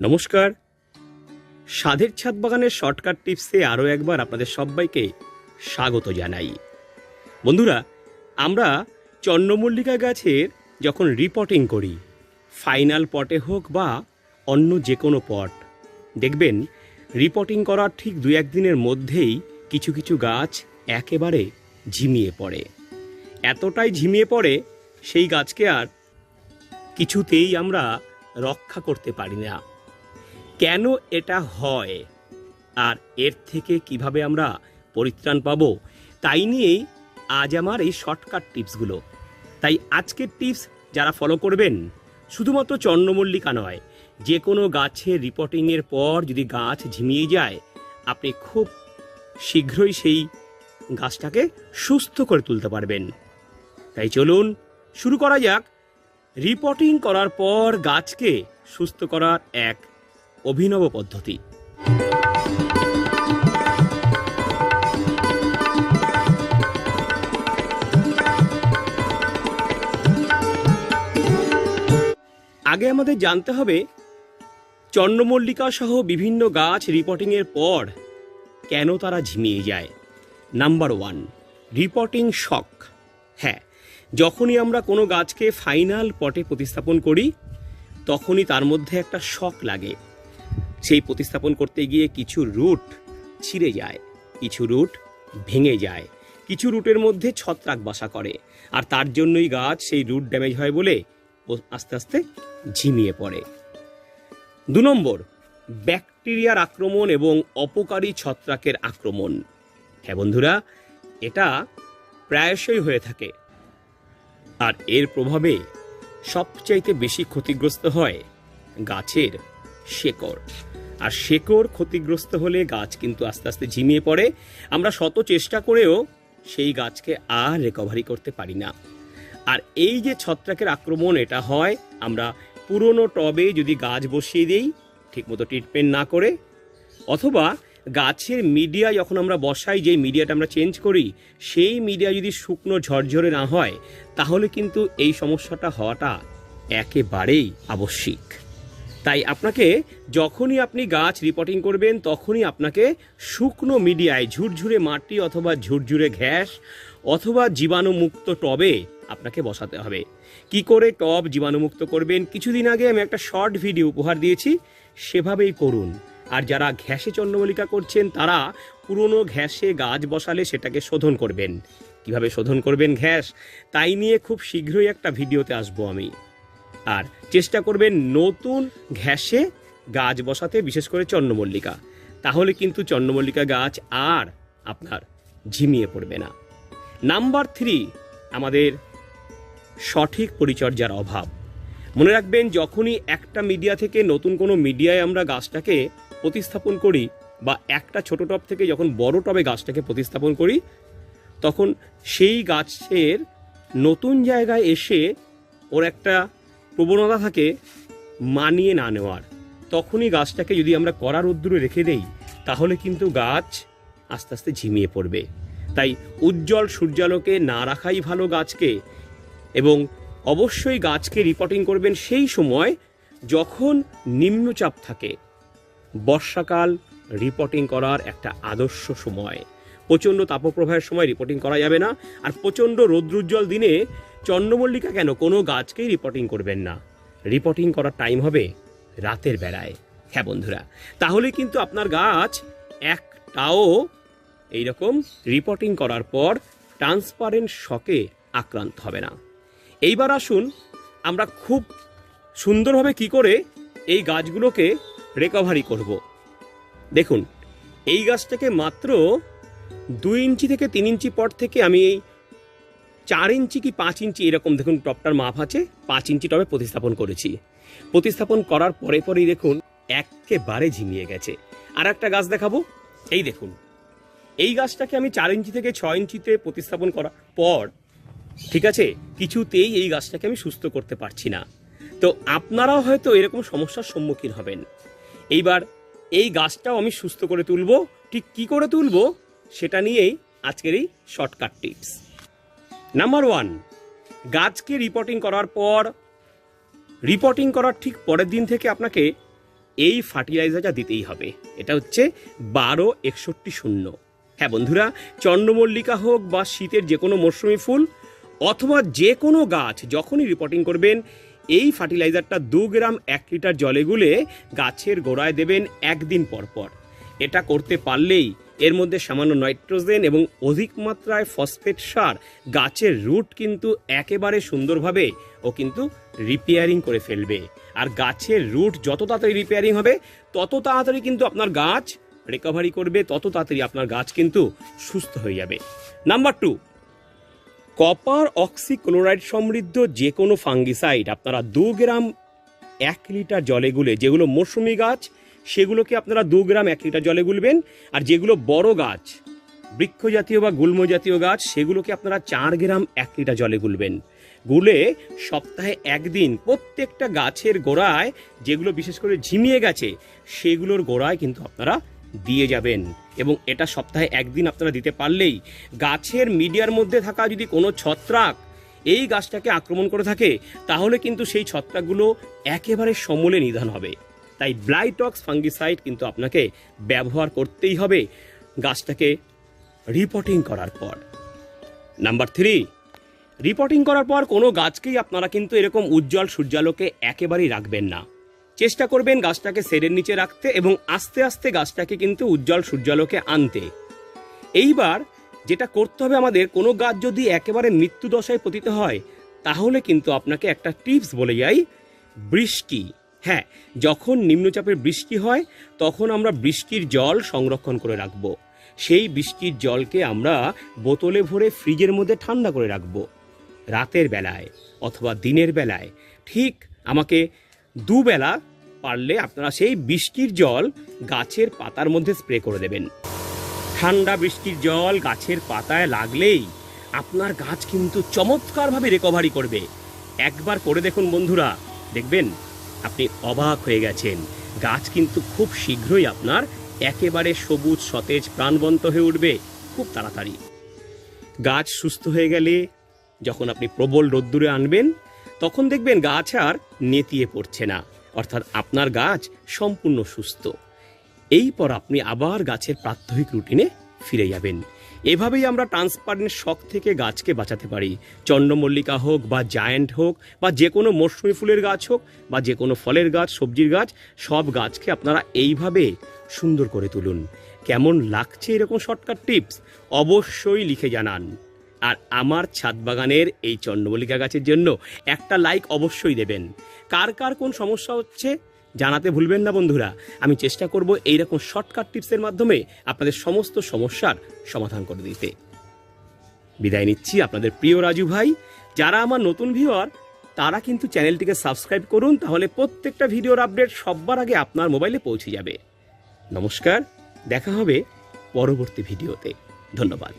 নমস্কার। সাধের ছাদ বাগানের শর্টকাট টিপসে আরও একবার আপনাদের সবাইকে স্বাগত জানাই। বন্ধুরা, আমরা চন্দ্রমল্লিকা গাছের যখন রিপোর্টিং করি ফাইনাল পটে হোক বা অন্য যে কোনো পট দেখবেন রিপোর্টিং করার ঠিক দু একদিনের মধ্যেই কিছু কিছু গাছ একেবারে ঝিমিয়ে পড়ে। এতটাই ঝিমিয়ে পড়ে সেই গাছকে আর কিছুতেই আমরা রক্ষা করতে পারি না। কেন এটা হয়? আর এর থেকে কীভাবে আমরা পরিত্রাণ পাব? তাই নিয়েই আজ আমার এই শর্টকাট টিপসগুলো তাই আজকের টিপস যারা ফলো করবেন, শুধুমাত্র চন্দ্রমল্লিকা নয়, যে কোনো গাছের রিপোর্টিংয়ের পর যদি গাছ ঝিমিয়ে যায়, আপনি খুব শীঘ্রই সেই গাছটাকে সুস্থ করে তুলতে পারবেন। তাই চলুন শুরু করা যাক। রিপোর্টিং করার পর গাছকে সুস্থ করার এক অভিনব পদ্ধতি। আগে আমাদের জানতে হবে, চন্দ্রমল্লিকা সহ বিভিন্ন গাছ রিপোর্টিংয়ের পর কেন তারা ঝিমিয়ে যায়। নাম্বার ওয়ান, রিপোর্টিং শক হ্যাঁ যখনই আমরা কোনো গাছকে ফাইনাল পটে প্রতিস্থাপন করি, তখনই তার মধ্যে একটা শক লাগে। সেই প্রতিস্থাপন করতে গিয়ে কিছু রুট ছিঁড়ে যায়, কিছু রুট ভেঙে যায়, কিছু রুটের মধ্যে ছত্রাক বাসা করে। আর তার জন্যই গাছ সেই রুট ড্যামেজ হয় বলে আস্তে আস্তে ঝিমিয়ে পড়ে। দু নম্বর, ব্যাকটেরিয়ার আক্রমণ এবং অপকারী ছত্রাকের আক্রমণ। হ্যাঁ বন্ধুরা, এটা প্রায়শই হয়ে থাকে। আর এর প্রভাবে সবচাইতে বেশি ক্ষতিগ্রস্ত হয় গাছের শেকড়। আর শেকড় ক্ষতিগ্রস্ত হলে গাছ কিন্তু আস্তে আস্তে ঝিমিয়ে পড়ে। আমরা শত চেষ্টা করেও সেই গাছকে আর রিকভারি করতে পারি না। আর এই যে ছত্রাকের আক্রমণ এটা হয়, আমরা পুরনো টবে যদি গাছ বসিয়ে দিই, ঠিকমতো ট্রিটমেন্ট না করে, অথবা গাছের মিডিয়া যখন আমরা বসাই যে মিডিয়াটা আমরা চেঞ্জ করি, সেই মিডিয়া যদি শুকনো ঝরঝরে না হয়, তাহলে কিন্তু এই সমস্যাটা হওয়াটা একেবারেই আবশ্যিক। তাই আপনাকে যখনই আপনি গাছ রিপোর্টিং করবেন, তখনই আপনাকে শুকনো মিডিয়ায় ঝুরঝুরে মাটি অথবা ঝুরঝুরে ঘ্যাস অথবা জীবাণুমুক্ত টবে আপনাকে বসাতে হবে। কি করে টব জীবাণুমুক্ত করবেন? কিছুদিন আগে আমি একটা শর্ট ভিডিও উপহার দিয়েছি, সেভাবেই করুন। আর যারা ঘ্যাসে চন্দ্রমল্লিকা করছেন, তারা পুরনো ঘ্যাসে গাছ বসালে সেটাকে শোধন করবেন। কীভাবে শোধন করবেন ঘ্যাস? তাই নিয়ে খুব শীঘ্রই একটা ভিডিওতে আসব আমি। আর চেষ্টা করবেন নতুন ঘ্যাসে গাছ বসাতে, বিশেষ করে চন্দ্রমল্লিকা। তাহলে কিন্তু চন্দ্রমল্লিকা গাছ আর আপনার ঝিমিয়ে পড়বে না। নাম্বার থ্রি, আমাদের সঠিক পরিচর্যার অভাব। মনে রাখবেন, যখনই একটা মিডিয়া থেকে নতুন কোনো মিডিয়ায় আমরা গাছটাকে প্রতিস্থাপন করি বা একটা ছোট টব থেকে যখন বড় টবে গাছটাকে প্রতিস্থাপন করি, তখন সেই গাছের নতুন জায়গায় এসে ওর একটা প্রবণতা থাকে মানিয়ে না নেওয়ার। তখনই গাছটাকে যদি আমরা কড়া রোদ্দুরে রেখে দেই, তাহলে কিন্তু গাছ আস্তে আস্তে ঝিমিয়ে পড়বে। তাই উজ্জ্বল সূর্যালোকে না রাখাই ভালো গাছকে এবং অবশ্যই গাছকে রিপোর্টিং করবেন সেই সময় যখন নিম্নচাপ থাকে। বর্ষাকাল রিপোর্টিং করার একটা আদর্শ সময়। প্রচণ্ড তাপপ্রবাহের সময় রিপোর্টিং করা যাবে না। আর প্রচণ্ড রৌদ্রোজ্জ্বল দিনে চন্দ্রমল্লিকা কেন কোনো গাছকেই রিপোর্টিং করবেন না? রিপোর্টিং করার টাইম হবে রাতের বেলায়। হ্যাঁ বন্ধুরা, তাহলে কিন্তু আপনার গাছ একটাও এইরকম রিপোর্টিং করার পর ট্রান্সপারেন্ট শকে আক্রান্ত হবে না। এইবার আসুন, আমরা খুব সুন্দরভাবে কি করে এই গাছগুলোকে রিকভারি করব। দেখুন, এই গাছটাকে মাত্র দুই ইঞ্চি থেকে তিন ইঞ্চি পর থেকে আমি এই চার ইঞ্চি কি পাঁচ ইঞ্চি এরকম দেখুন টপটার মাপ আছে, পাঁচ ইঞ্চি টবে প্রতিস্থাপন করেছি। প্রতিস্থাপন করার পরে পরেই দেখুন একেবারে ঝিমিয়ে গেছে। আর একটা গাছ দেখাবো, এই দেখুন। এই গাছটাকে আমি চার ইঞ্চি থেকে ছয় ইঞ্চিতে প্রতিস্থাপন করার পর, ঠিক আছে, কিছুতেই এই গাছটাকে আমি সুস্থ করতে পারছি না। তো আপনারাও হয়তো এরকম সমস্যার সম্মুখীন হবেন। এইবার এই গাছটাও আমি সুস্থ করে তুলবো। ঠিক কি করে তুলবো? সেটা নিয়েই আজকের এই শর্টকাট টিপস নাম্বার ওয়ান গাছকে রিপোর্টিং করার পর রিপোর্টিং করার ঠিক পরের দিন থেকে আপনাকে এই ফার্টিলাইজারটা দিতেই হবে। এটা হচ্ছে বারো একষট্টি শূন্য। হ্যাঁ বন্ধুরা, চন্দ্রমল্লিকা হোক বা শীতের যে কোনো মরশুমি ফুল, অথবা যে কোনো গাছ, যখনই রিপোর্টিং করবেন, এই ফার্টিলাইজারটা দু গ্রাম এক লিটার জলে গুলে গাছের গোড়ায় দেবেন একদিন পর পর। এটা করতে পারলেই এর মধ্যে সামান্য নাইট্রোজেন এবং অধিক মাত্রায় ফসফেট সার গাছের রুট কিন্তু একেবারে সুন্দরভাবে ও কিন্তু রিপেয়ারিং করে ফেলবে। আর গাছের রুট যত তাড়াতাড়ি রিপেয়ারিং হবে, তত তাড়াতাড়ি কিন্তু আপনার গাছ রিকভারি করবে, তত তাড়াতাড়ি আপনার গাছ কিন্তু সুস্থ হয়ে যাবে। নাম্বার টু কপার অক্সিক্লোরাইড সমৃদ্ধ যে কোনো ফাঙ্গিসাইড আপনারা দু গ্রাম এক লিটার জলে গুলে যেগুলো মৌসুমি গাছ সেগুলোকে আপনারা দু গ্রাম এক লিটার জলে গুলবেন, আর যেগুলো বড় গাছ বৃক্ষ জাতীয় বা গুল্ম জাতীয় গাছ, সেগুলোকে আপনারা চার গ্রাম এক লিটার জলে গুলবেন। গুলে সপ্তাহে একদিন প্রত্যেকটা গাছের গোড়ায় যেগুলো বিশেষ করে ঝিমিয়ে গেছে, সেগুলোর গোড়ায় কিন্তু আপনারা দিয়ে যাবেন। এবং এটা সপ্তাহে একদিন আপনারা দিতে পারলেই গাছের মিডিয়ার মধ্যে থাকা যদি কোনো ছত্রাক এই গাছটাকে আক্রমণ করে থাকে, তাহলে কিন্তু সেই ছত্রাকগুলো একেবারে সমূলে নিধন হবে। তাই ব্লাইটক্স ফাঙ্গিসাইড কিন্তু আপনাকে ব্যবহার করতেই হবে গাছটাকে রিপোর্টিং করার পর। নাম্বার থ্রি রিপোর্টিং করার পর কোনো গাছকেই আপনারা কিন্তু এরকম উজ্জ্বল সূর্যালোকে একেবারেই রাখবেন না। চেষ্টা করবেন গাছটাকে সেরের নিচে রাখতে এবং আস্তে আস্তে গাছটাকে কিন্তু উজ্জ্বল সূর্যালোকে আনতে। এইবার যেটা করতে হবে আমাদের, কোনো গাছ যদি একেবারে মৃত্যু দশায় পতিত হয়, তাহলে কিন্তু আপনাকে একটা টিপস বলে যাই, বৃষ্টি। হ্যাঁ যখন নিম্নচাপের বৃষ্টি হয়, তখন আমরা বৃষ্টির জল সংরক্ষণ করে রাখব। সেই বৃষ্টির জলকে আমরা বোতলে ভরে ফ্রিজের মধ্যে ঠান্ডা করে রাখব। রাতের বেলায় অথবা দিনের বেলায়, ঠিক আমাকে দুবেলা পারলে আপনারা সেই বৃষ্টির জল গাছের পাতার মধ্যে স্প্রে করে দেবেন। ঠান্ডা বৃষ্টির জল গাছের পাতায় লাগলেই আপনার গাছ কিন্তু চমৎকারভাবে রিকভারি করবে। একবার করে দেখুন বন্ধুরা, দেখবেন? আপনি অবাক হয়ে গেছেন। গাছ কিন্তু খুব শীঘ্রই আপনার একেবারে সবুজ, সতেজ, প্রাণবন্ত হয়ে উঠবে। খুব তাড়াতাড়ি। গাছ সুস্থ হয়ে গেলে যখন আপনি প্রবল রোদ্দুরে আনবেন, তখন দেখবেন গাছ আর নেতিয়ে পড়ছে না। অর্থাৎ আপনার গাছ সম্পূর্ণ সুস্থ। এই পর আপনি আবার গাছের প্রাত্যহিক রুটিনে ফিরে যাবেন। এভাবেই আমরা ট্রান্সপারেন্ট শখ থেকে গাছকে বাঁচাতে পারি। চন্দ্রমল্লিকা হোক বা জায়ান্ট হোক বা যে কোনো মরশুমি ফুলের গাছ হোক বা যে কোনো ফলের গাছ, সবজির গাছ, সব গাছকে আপনারা এইভাবে সুন্দর করে তুলুন। কেমন লাগছে এরকম শর্টকাট টিপস? অবশ্যই লিখে জানান। আর আমার ছাদ বাগানের এই চন্দ্রমল্লিকা গাছের জন্য একটা লাইক অবশ্যই দেবেন। কার কার কোন সমস্যা হচ্ছে? জানাতে ভুলবেন না বন্ধুরা। আমি চেষ্টা করব এইরকম শর্টকাট টিপসের মাধ্যমে আপনাদের সমস্ত সমস্যার সমাধান করে দিতে। বিদায় নিচ্ছি আপনাদের প্রিয় রাজু ভাই। যারা আমার নতুন ভিউয়ার তারা কিন্তু চ্যানেলটিকে সাবস্ক্রাইব করুন, তাহলে প্রত্যেকটা ভিডিওর আপডেট সবার আগে আপনার মোবাইলে পৌঁছে যাবে। নমস্কার, দেখা হবে পরবর্তী ভিডিওতে ধন্যবাদ।